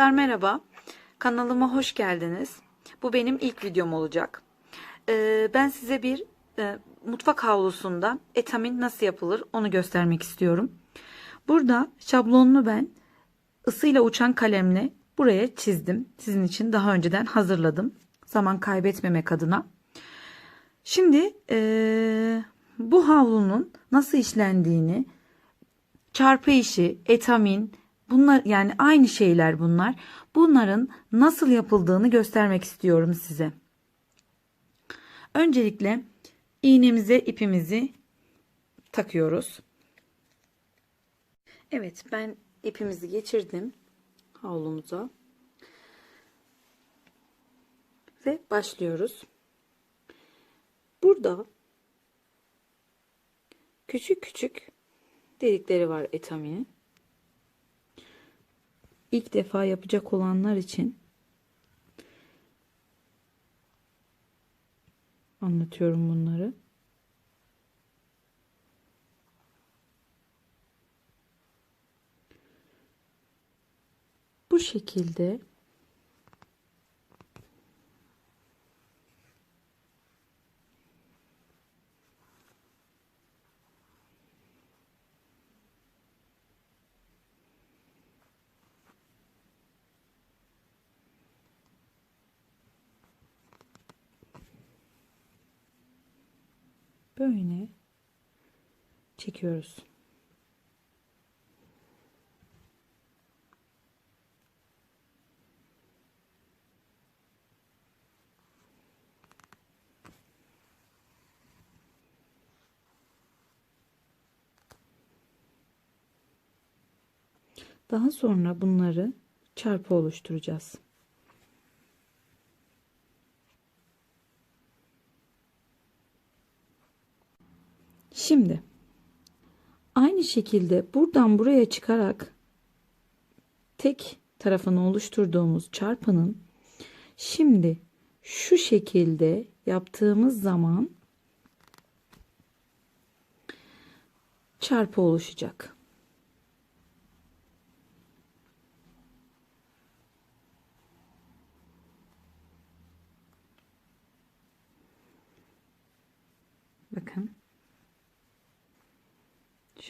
Arkadaşlar merhaba. Kanalıma hoş geldiniz. Bu benim ilk videom olacak. Ee, ben size bir e, mutfak havlusunda etamin nasıl yapılır onu göstermek istiyorum. Burada şablonunu ben ısıyla uçan kalemle buraya çizdim. Sizin için daha önceden hazırladım. Zaman kaybetmemek adına. Şimdi e, bu havlunun nasıl işlendiğini, çarpı işi, etamin, bunlar yani aynı şeyler bunlar. Bunların nasıl yapıldığını göstermek istiyorum size. Öncelikle iğnemize ipimizi takıyoruz. Evet ben ipimizi geçirdim havlumuza. Ve başlıyoruz. Burada küçük küçük delikleri var etaminin. İlk defa yapacak olanlar için anlatıyorum bunları. Bu şekilde böyle çekiyoruz. Daha sonra bunları çarpı oluşturacağız. Şimdi aynı şekilde buradan buraya çıkarak tek tarafını oluşturduğumuz çarpının şimdi şu şekilde yaptığımız zaman çarpı oluşacak. Bakın.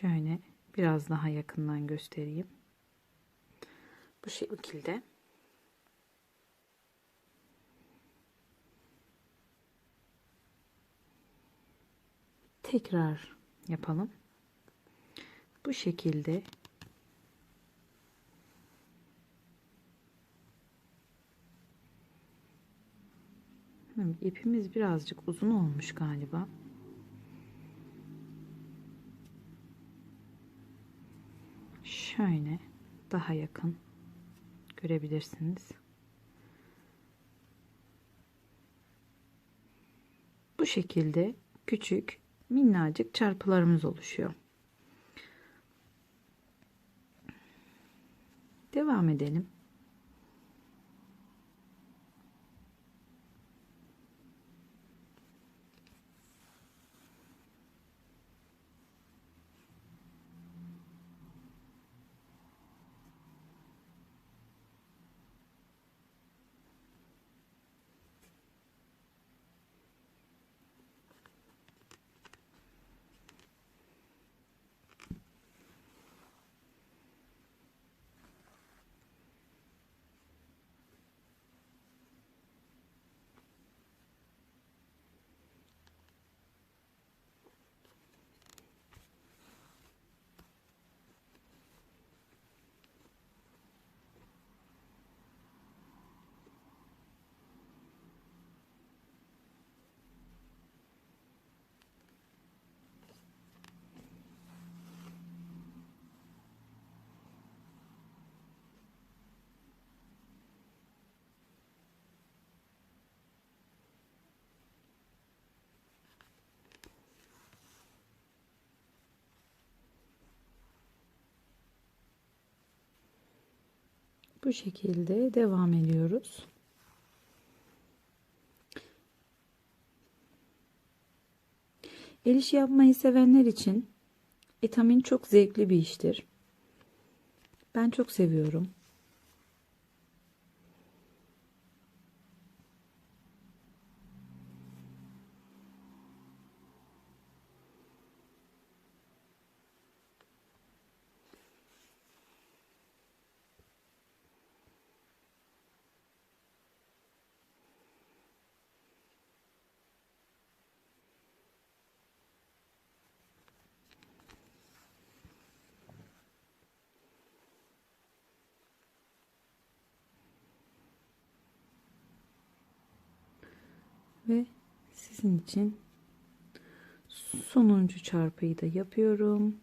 Şöyle biraz daha yakından göstereyim. Bu şekilde. Tekrar yapalım. Bu şekilde ipimiz birazcık uzun olmuş galiba. Şöyle daha yakın görebilirsiniz. Bu şekilde küçük minnacık çarpılarımız oluşuyor. Devam edelim. Bu şekilde devam ediyoruz. El işi yapmayı sevenler için etamin çok zevkli bir iştir. Ben çok seviyorum. Ve sizin için sonuncu çarpıyı da yapıyorum.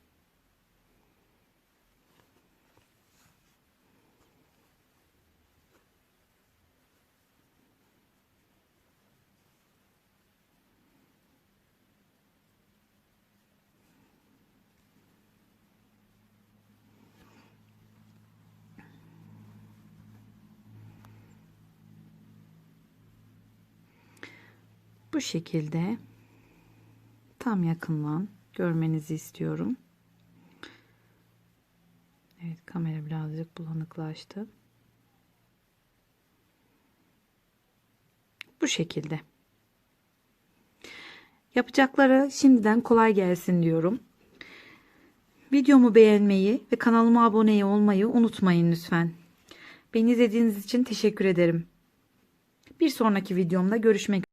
Bu şekilde tam yakından görmenizi istiyorum. Evet kamera birazcık bulanıklaştı. Bu şekilde. Yapacakları şimdiden kolay gelsin diyorum. Videomu beğenmeyi ve kanalıma abone olmayı unutmayın lütfen. Beni izlediğiniz için teşekkür ederim. Bir sonraki videomda görüşmek